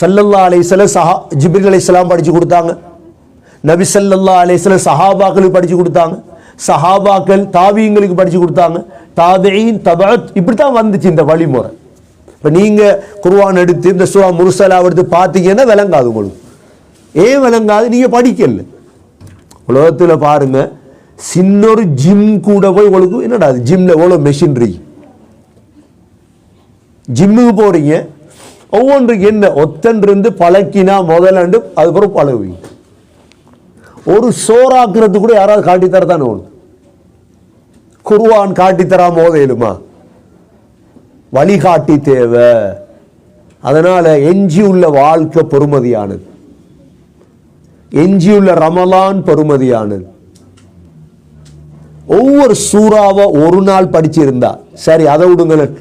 சல்லல்லா அலைஹிஸ்ஸல சஹா ஜிப்ரில் அலைஹிஸ்ஸலாம் படித்து கொடுத்தாங்க. நபி சல்லல்லா அலைஹி சஹாபாக்களுக்கு படித்து கொடுத்தாங்க. சஹாபாக்கள் தாவியங்களுக்கு படித்து கொடுத்தாங்க. தாபியின் தபாத் இப்படி தான் வந்துச்சு இந்த வழிமுறை. இப்போ நீங்கள் குர்வான் எடுத்து இந்த சுவா முர்சலா எடுத்து பார்த்தீங்கன்னா விளங்காது உங்களுக்கு. ஏன் விளங்காது? நீங்கள் படிக்கல. உலகத்தில் பாருங்க சின்னொரு ஜிம் கூட போய் உங்களுக்கு என்னடா அது? ஜிம்மில் எவ்வளோ மெஷினரி ஜிம்முக்கு போகிறீங்க ஒவ்வொன்றுக்கு என்ன? ஒத்தன் இருந்து பழக்கினா முதலாண்டு அதுக்கப்புறம் பழகுவீங்க ஒரு சோறாக்குறது கூட யாராவது காட்டித்தர தானே ஒன்று குருவான் காட்டித்தராம ஓதையிலுமா வழிகாட்டி தேவை. அதனால எஞ்சியுள்ள வாழ்க்கை பெருமதியானது எஞ்சியுள்ள ரமலான் பெருமதியானது ஒவ்வொரு சூறாவை ஒரு நாள் படிச்சிருந்தா சரி அதை விடுங்களேன்.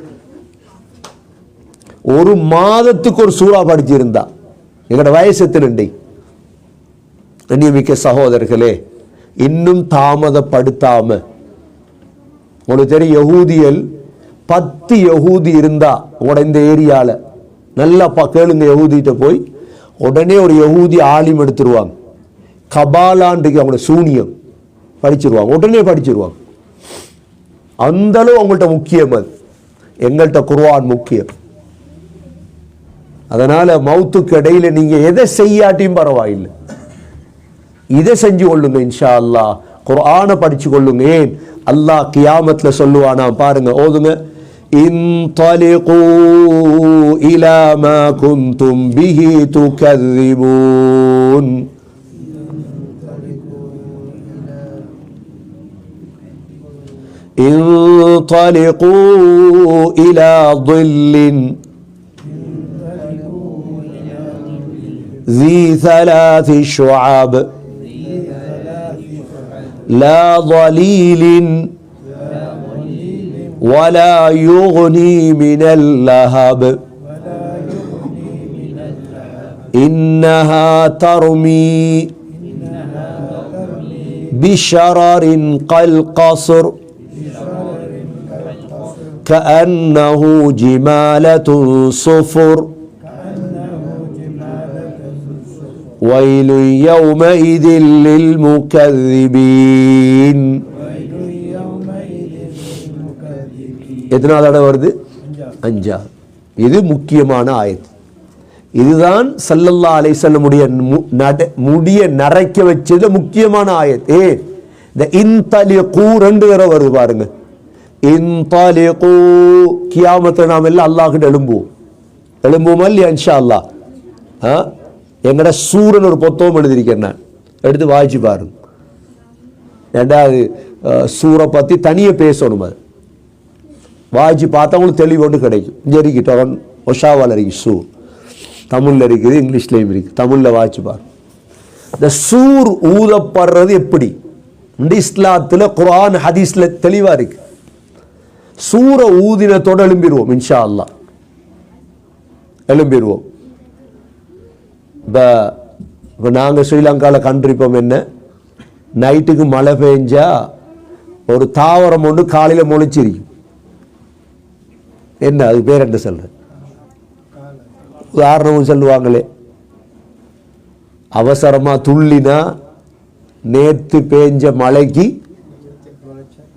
ஒரு மாதத்துக்கு ஒரு சூறா படிச்சிருந்தா எங்களோட வயசு எத்தனை கண்ணியமிக்க சகோதரர்களே இன்னும் தாமதப்படுத்தாம. உங்களுக்கு தெரியும் யகூதியல் பத்து யகூதி இருந்தா உங்களோட இந்த ஏரியாவில் நல்லா பா கேளுங்க யகூதிட்ட போய் உடனே ஒரு யகூதி ஆலிம் எடுத்துருவாங்க. கபாலாண்டுக்கு அவங்களோட சூனியம் படிச்சிருவாங்க உடனே படிச்சிருவாங்க. அந்த அளவு அவங்கள்ட்ட முக்கியம் அது. எங்கள்கிட்ட குர்வான் முக்கியம். அதனால மௌத்துக்கு இடையில நீங்க எதை செய்யாட்டியும் பரவாயில்லை இதை செஞ்சு கொள்ளுங்க இன்ஷா அல்லாஹ் குர்ஆனை படிச்சு கொள்ளுங்க ஏன் அல்லாஹ் கியாமத்துல சொல்லுவானா பாருங்க ஓதுங்க انطلقوا إلى ما كنتم به تكذبون انطلقوا إلى ظل ذي ثلاث شعب. لا ظليل ولا يغني من اللهب. إنها ترمي بشرر كالقصر كأنه جمالة صفر. ويل يومئذ للمكذبين எத்தனாவது தடவை வருது அஞ்சா இது முக்கியமான ஆயத்து இதுதான் சல்லல்லா அலைசல்லமுடைய முடிய நரைக்க வச்சது முக்கியமான ஆயத் ஏ இந்த இன்தலிகூ ரெண்டு தடவை வருது பாருங்க இன்தலிகூ கியாமத்தை நாம் எல்லாம் அல்லாஹ்கிட்ட எழும்புவோம் எழும்புவோமா இல்லையா இன்ஷா அல்லாஹ் ஆ எங்கட சூரன் ஒரு புத்தகம் எழுதியிருக்கேன் நான். எடுத்து வாய்ச்சி பாருங்க. ரெண்டாவது சூரை பற்றி தனியாக பேசணும் அது. வாய்ச்சி பார்த்தா உங்களுக்கு தெளிவு ஒன்று கிடைக்கும். இங்கே இருக்கிட்டோம் ஒஷாவால் இருக்கு சூர் தமிழில் இருக்குது இங்கிலீஷ்லேயும் இருக்குது. தமிழில் வாய்ச்சி பாரு இந்த சூர் ஊதப்படுறது எப்படி? இஸ்லாத்தில் குரான் ஹதீஸில் தெளிவாக இருக்குது சூரை ஊதினத்தோடு எழும்பிடுவோம் இன்ஷா அல்லா எழும்பிடுவோம் இப்போ இப்போ நாங்கள் ஸ்ரீலங்காவில் கண்டிருப்போம் என்ன? நைட்டுக்கு மழை பெஞ்சா ஒரு தாவரம் ஒன்று காலையில் முளைச்சிருக்கும் என்ன? அது பேர் என்ன சொல்கிறேன் உதாரணம் சொல்லுவாங்களே. அவசரமாக துள்ளினா நேற்று பேஞ்ச மழைக்கு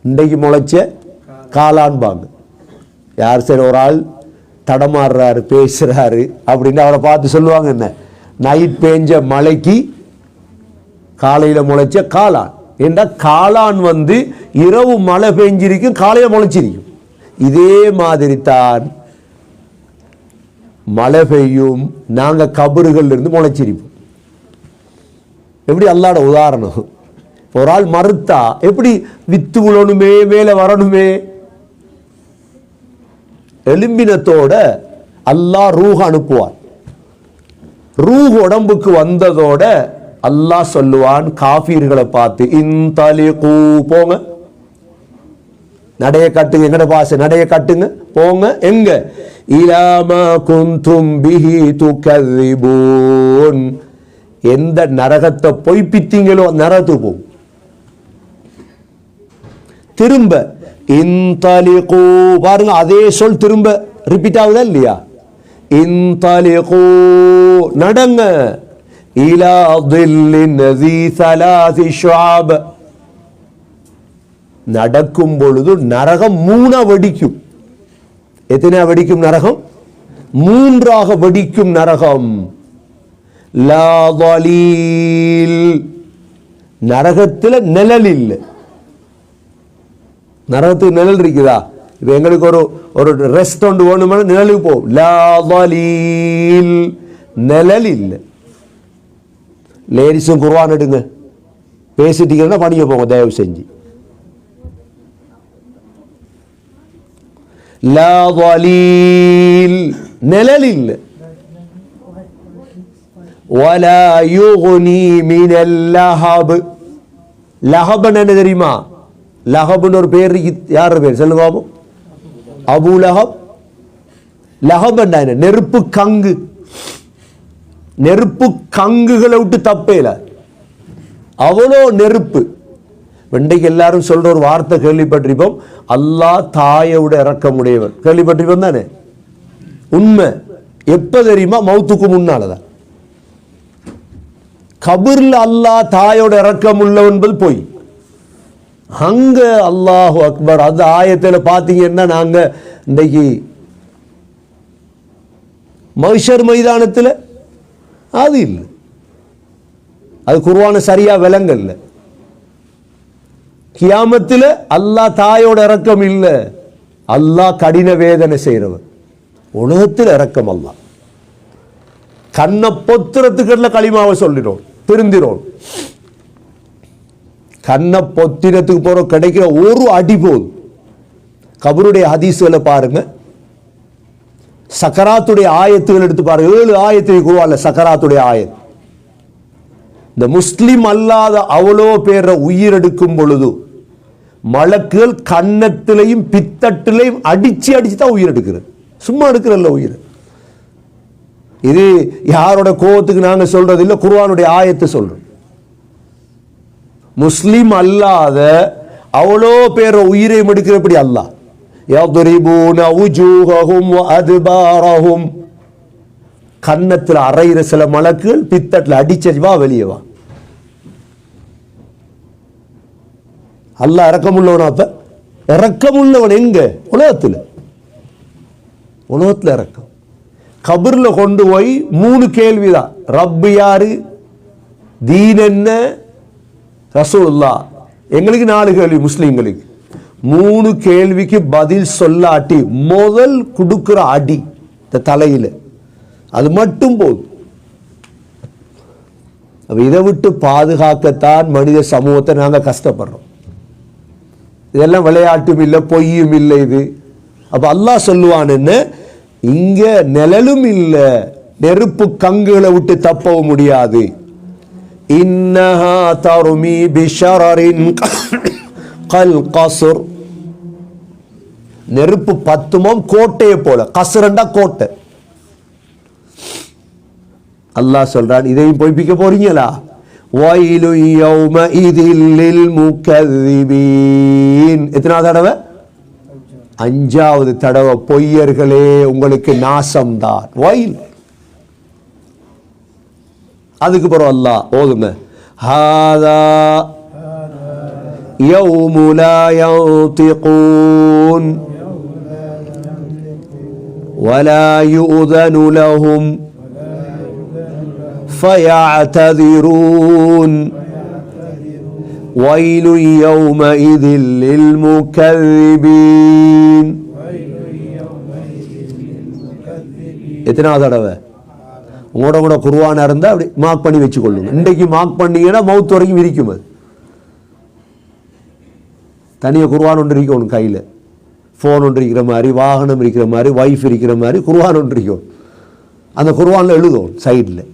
இன்றைக்கு முளைச்ச காளான்பாங்க. யார் சரி ஒரு ஆள் தடமாடுறாரு பேசுகிறாரு அப்படின்னு அவரை பார்த்து சொல்லுவாங்க என்ன? நைட் பேஞ்ச மழைக்கு காலையில் முளைச்ச காளான். ஏண்டா? காளான் வந்து இரவு மழை பெஞ்சிருக்கும் காலையில் முளைச்சிருக்கும். இதே மாதிரி தான் மழை பெய்யும் நாங்கள் கபறுகள் இருந்து முளைச்சிருப்போம். எப்படி? அல்லாட உதாரணம். ஒரு ஆள் மறுத்தா எப்படி? வித்து விழணுமே மேலே வரணுமே. எலும்பினத்தோட அல்லாஹ் ரூஹ அனுப்புவார். ரூ உடம்புக்கு வந்ததோட அல்லாஹ் சொல்லுவான் காஃபீர்களை பார்த்து இந்தலி கூ போங்க. நடைய காட்டுங்க எங்கட பாச? நடைய கட்டுங்க போங்க. எங்க? இலாமா குந்தும் பிஹி துக்கதிபூன் எந்த நரகத்தை பொய்ப்பித்தீங்களோ நரகத்துக்கு போகும் திரும்ப இந்தலி பாருங்க அதே சொல் திரும்ப ரிப்பீட் ஆகுதா இல்லையா? இன்தலிகூ நடங்க. இலா தில்லின் சலாசி ஷுவாப் நடக்கும் பொழுது நரகம் மூணா வெடிக்கும். எத்தனை வெடிக்கும் நரகம்? மூன்றாக வெடிக்கும் நரகம். நரகத்தில் நிழல் இல்லை. நரகத்துக்கு நிழல் இருக்குதா? இப்போ எங்களுக்கு ஒரு ஒரு ரெஸ்ட் ஒன்று வேணுமென்னா நிழலுக்கு போகும் லா ضليل நிழல் இல்லை லேடிஸும் குர்வான் எடுங்க பேசிட்டீங்கன்னா பணிய போங்க தயவு செஞ்சு லா ضليل நிழல் இல்லை ولا يغني من اللهب லஹபன் என்ன தெரியுமா லஹப்னு ஒரு பேர் இருக்கு. யார் பேர் சொல்லுங்க பாப்போம் அபு லஹப் என்ன நெருப்பு கங்கு. நெருப்பு கங்குகளை விட்டு தப்பேல. அவ்வளோ நெருப்பு. இன்றைக்கு எல்லாரும் சொல்ற ஒரு வார்த்தை கேள்விப்பட்டிருப்போம். அல்லாஹ் தாயோட இறக்கமுடையவர் கேள்விப்பட்டிருப்போம் தானே? உண்மை. எப்ப தெரியுமா? மௌத்துக்கு முன்னாலதான். கபர்ல அல்லாஹ் தாயோட இறக்கம் உள்ளவன்பது போய். அங்க அல்லாஹு அக்பர் அந்த ஆயத்துல பாத்தீங்கன்னா நாங்க இன்றைக்கு மகிஷர் மைதானத்துல அது இல்லை. அது குர்வான சரியா விலங்கல்ல கியாமத்தில் அல்லாஹ் தாயோட இறக்கம் இல்லை. அல்லாஹ் கடின வேதனை செய்கிறவன் உலகத்தில் இறக்கம் அல்லா கண்ணை பொத்துறதுக்குள்ள களிமாவை சொல்லிடும் திருந்திரோம் கண்ணை பொத்திரத்துக்கு போகிற கிடைக்கிற ஒரு அடி போதும். கபருடைய ஹதீஸ்களை பாருங்க. சக்கராத்துடைய ஆயத்துகள் எடுத்து பாருங்க. ஏழு ஆயத்தை குருவால சக்கராத்துடைய ஆயத். இந்த முஸ்லிம் அல்லாத அவ்வளோ பேரை உயிரெடுக்கும் பொழுது மலக்குகள் கன்னத்திலையும் பித்தட்டிலையும் அடிச்சு அடிச்சு தான் உயிர் எடுக்கிறது. சும்மா எடுக்கிறல்ல உயிர். இது யாரோட கோபத்துக்கு நாங்கள் சொல்றது இல்லை குருவானுடைய ஆயத்தை சொல்றோம் முஸ்லீம் அல்லாத அவ்வளோ பேர் உயிரை எடுக்கிறபடி அல்லா கன்னத்தில் அரைகிற சில மலக்குகள் பித்தட்டில் அடிச்சவா வெளியே வா. அல்லா இறக்கமுள்ளவனா அப்ப? இறக்கமுள்ளவன் எங்க? உலகத்தில். உலகத்தில் இறக்கம். கபரில் கொண்டு போய் மூணு கேள்விதான். ரப்பு யாரு? தீன் என்ன? ரசூல்லா எங்களுக்கு நாலு கேள்வி முஸ்லீம்களுக்கு. மூணு கேள்விக்கு பதில் சொல்லாட்டி முதல் கொடுக்குற அடி இந்த தலையில். அது மட்டும் போதும். இதை விட்டு பாதுகாக்கத்தான் மனித சமூகத்தை நாங்கள் கஷ்டப்படுறோம். இதெல்லாம் விளையாட்டும் இல்லை பொய்யும் இல்லை இது. அப்போ அல்லாஹ் சொல்லுவான்னு இங்கே நிழலும் இல்லை நெருப்பு கங்குகளை விட்டு தப்பவும் முடியாது. இன்னஹா ترمي بشرر கல் கசுர் நெருப்பு பத்துமம் கோட்டையை போல. கசுரண்டா கோட்டை. அல்லாஹ் சொல்றான் இதையும் பொய்ப்பிக்க போறீங்களா? வயலு யௌம இதில் முக்கதிபீன் எத்தனாவது தடவை? அஞ்சாவது தடவை. பொய்யர்களே உங்களுக்கு நாசம்தான். வயல். அதுக்கு பிறகு அல்லாஹ் ஓதுங்க ஹாதா يوم لا ينطقون ولا يؤذن لهم فيعتذرون ويل يومئذ للمكذبين எத்தனாவது தடவை உங்களோட கூட குருவானா இருந்தால் அப்படி மார்க் பண்ணி வச்சுக்கொள்ளுங்க. இன்றைக்கு மார்க் பண்ணீங்கன்னா மவுத் வரைக்கும் விரிக்கும் அது. தனியாக குருவான் ஒன்று இருக்கும் உன் கையில். ஃபோன் ஒன்று இருக்கிற மாதிரி வாகனம் இருக்கிற மாதிரி ஒய்ஃப் இருக்கிற மாதிரி குருவான் ஒன்று இருக்கும் அந்த குருவானில் எழுதும் சைடில்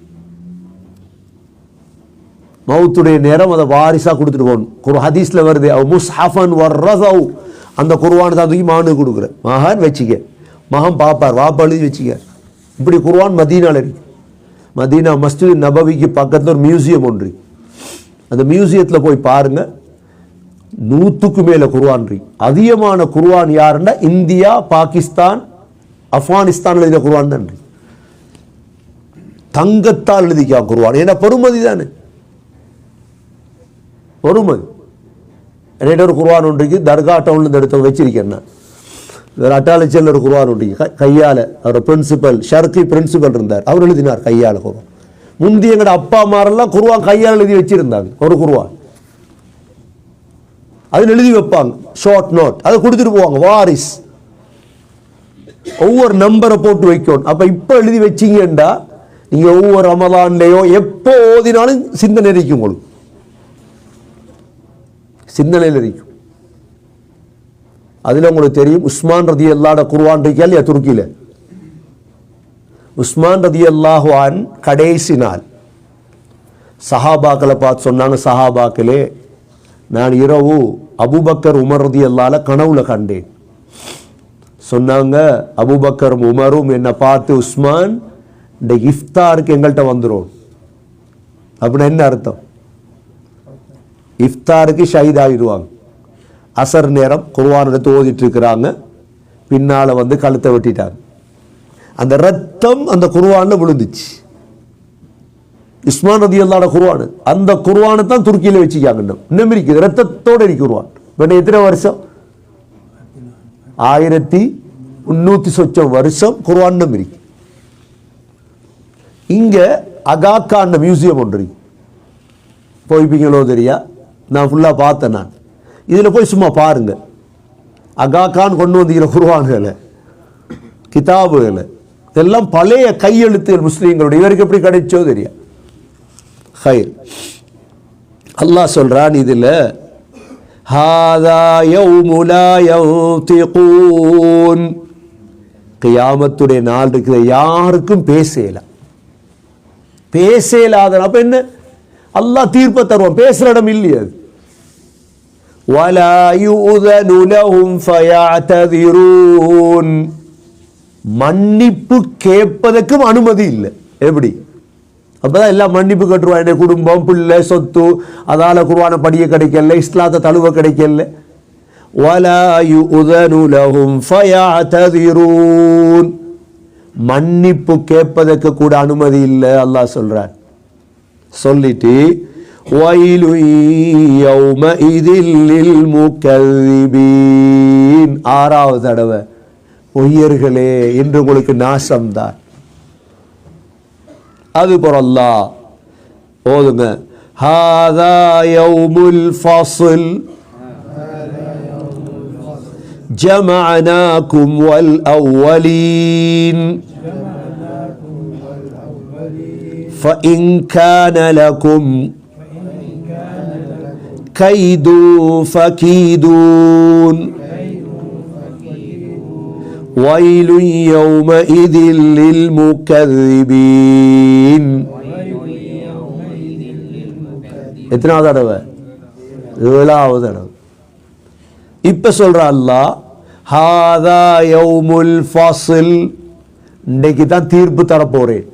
மவுத்துடைய நேரம் அதை வாரிசாக கொடுத்துட்டு போகணும். குரு ஹதீஸில் வருது அவ முஸ்ஹஃபன் வர்றதவ் அந்த குருவானை தான் தூக்கி மகனுக்கு கொடுக்குற. மகன் வச்சுக்க. மகன் பாப்பார் வாப்பா எழுதி வச்சுக்க. இப்படி குருவான் மதீனால இருக்கு. மதீனா மஸ்ஜித் நபவிக்கு பக்கத்தில் ஒரு மியூசியம் ஒன்று. அந்த மியூசியத்தில் போய் பாருங்க. நூற்றுக்கு மேலே குர்ஆன் இருக்கு. அதிகமான குர்வான் யாருன்னா இந்தியா பாகிஸ்தான் ஆப்கானிஸ்தான் இந்த குர்வான் தான் தங்கத்தால் எழுதிக்கா குருவான் ஏன்னா பொறுமதி தானே. பொறுமதி என்கிட்ட ஒரு குருவான் ஒன்றைக்கு தர்கா டவுன்லேருந்து எடுத்து வச்சிருக்கேன் நான். இவர் அட்டாளச்சியில் ஒரு குருவான் ஒன்றைக்கு கையால் அவரோட பிரின்சிபல் ஷர்கி பிரின்சிபல் இருந்தார். அவர் எழுதினார் கையால் குருவான். முந்தி எங்களோட அப்பா அம்மாரெல்லாம் குருவான் கையால் எழுதி வச்சிருந்தாங்க. ஒரு குருவான். அதில் எழுதி வைப்பாங்க. ஷார்ட் நோட் அதை கொடுத்துட்டு போவாங்க. வாரிஸ். ஒவ்வொரு நம்பரை போட்டு வைக்கணும். அப்போ இப்போ எழுதி வச்சிங்கண்டா நீங்கள் ஒவ்வொரு ரமதான்லயோ எப்போ ஓதினாலும் சிந்தனை இருக்கும் உங்களுக்கு. சிந்தனையில் இருக்கும் அதுல உங்களுக்கு தெரியும் உஸ்மான் ரதி அல்லாட குர்வான் இருக்கா இல்லையா துருக்கியில? உஸ்மான் ரதி அல்லாஹுவான் கடைசி நாள். சஹாபாக்களை பார்த்து சொன்னாங்க சஹாபாக்களே நான் இரவு அபுபக்கர் உமர் ரதி அல்லால கனவுல கண்டேன். சொன்னாங்க அபுபக்கர் உமரும் என்னை பார்த்து உஸ்மான் இந்த இஃப்தாருக்கு எங்கள்கிட்ட வந்துடும் அப்படின்னு என்ன அர்த்தம்? இஃப்தாருக்கு ஷஹீத் ஆகிடுவாங்க அசர் நேரம் குர்ஆன் எடுத்து ஓதிட்டு இருக்கிறாங்க பின்னால வந்து கழுத்தை வெட்டிட்டாங்க. அந்த ரத்தம் அந்த குர்ஆன்ல விழுந்துச்சு. இஸ்மான் ரதி அல்லாட குர்ஆன். அந்த குர்ஆனை தான் துருக்கியில வச்சுக்காங்க இன்னும். இன்னும் இருக்குது. ரத்தத்தோடு இருக்கு குர்ஆன். இப்போ எத்தனை வருஷம்? ஆயிரத்தி முன்னூத்தி சொச்சம் வருஷம் குர்ஆன்னும் இருக்கு. இங்க அகாக்கான மியூசியம் ஒன்று இருக்கு. போய்ப்பீங்களோ தெரியா? நான் ஃபுல்லாக பார்த்தேன் நான். இதில் போய் சும்மா பாருங்க. அகாக்கான் கொண்டு வந்தீங்க குருவான்களை கிதாபுகளை இதெல்லாம் பழைய கையெழுத்துகள் முஸ்லீம்களுடைய. இவருக்கு எப்படி கிடைச்சோ தெரியும் ஹைர். அல்லாஹ் சொல்கிறான் இதுல ஹாதா யௌமு லா கியாமத்துடைய நாள் இருக்குது யாருக்கும் பேசல. பேசலாத அப்ப என்ன? அல்லாஹ் தீர்ப்பை தருவான். பேசுற இடம் இல்லையா அது. ولا يؤذن لهم فيعتذرون மன்னிப்பு கேட்பதற்கும் அனுமதி இல்லை எப்படி அப்பதான் எல்லாம் மன்னிப்பு கட்டுருவான் என் குடும்பம் பிள்ளை சொத்து அதால குருவான படிய கிடைக்கல இஸ்லாத்த தழுவ கிடைக்கல ولا يؤذن لهم فيعتذرون மன்னிப்பு கேட்பதற்கு கூட அனுமதி இல்லை அல்லாஹ் சொல்றான் சொல்லிட்டு وَيْلٌ يَوْمَئِذٍ لِلْمُكَذِّبِينَ ஆறாவது தடவை பொய்யர்களே என்று உங்களுக்கு நாசம்தான் அது பொறல்லா ஓதுங்க ஹாதா யௌமுல் ஃபஸ்ல் جمعناكم والأولين فإن كان لكم كيد فكيدون ويل يومئذ للمكذبين எத்தனாவது தடவை ஏழாவது தடவை இப்ப சொல்ற அல்லாஹ் ஹாதா யௌமுல் ஃபாசில் இன்னைக்கு தான் தீர்ப்பு தரப்போறேன்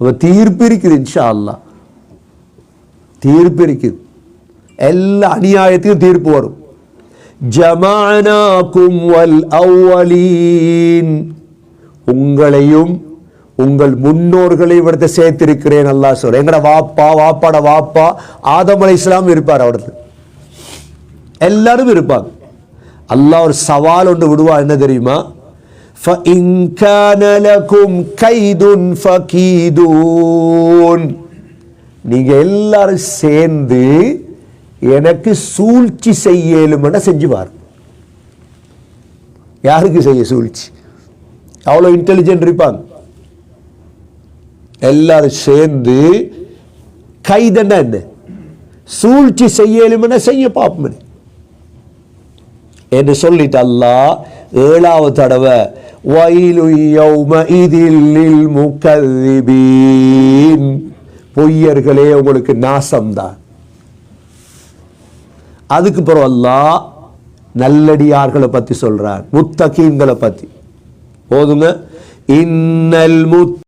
அப்ப தீர்ப்பு இருக்குது இன்ஷா அல்லாஹ் தீர்ப்பு இருக்குது எல்லா அநியாயத்தையும் தீர்ப்பு வரும் ஜமானாக்கும் வல் அவ்வலீன் உங்களையும் உங்கள் முன்னோர்களை இவரத்தை சேர்த்திருக்கிறேன் அல்லா சொல் எங்கட வாப்பா வாப்பாட வாப்பா ஆதம் அலை இஸ்லாம் இருப்பார் அவரது எல்லாரும் இருப்பாங்க அல்லாஹ் ஒரு சவால் ஒன்று விடுவா என்ன தெரியுமா நீங்க எல்லாரும் சேர்ந்து எனக்கு சூழ்ச்சி செய்யலுமென செஞ்சு பாரு யாருக்கு செய்ய சூழ்ச்சி? அவ்வளோ இன்டெலிஜென்ட் இருப்பாங்க. எல்லாரும் சேர்ந்து கைதன்னா என்ன? சூழ்ச்சி செய்யலுமென செய்ய பார்ப்போம் என்று சொல்லிட்டு அல்லா ஏழாவது தடவை வயலு யௌமஇதில் லில் முகذிபீன் பொய்யர்களே உங்களுக்கு நாசம்தான். அதுக்கு பிறகு அல்லா நல்லடியார்களை பற்றி சொல்கிறார் முத்தகீன்களை பற்றி போதுங்க. இன்னல் முத்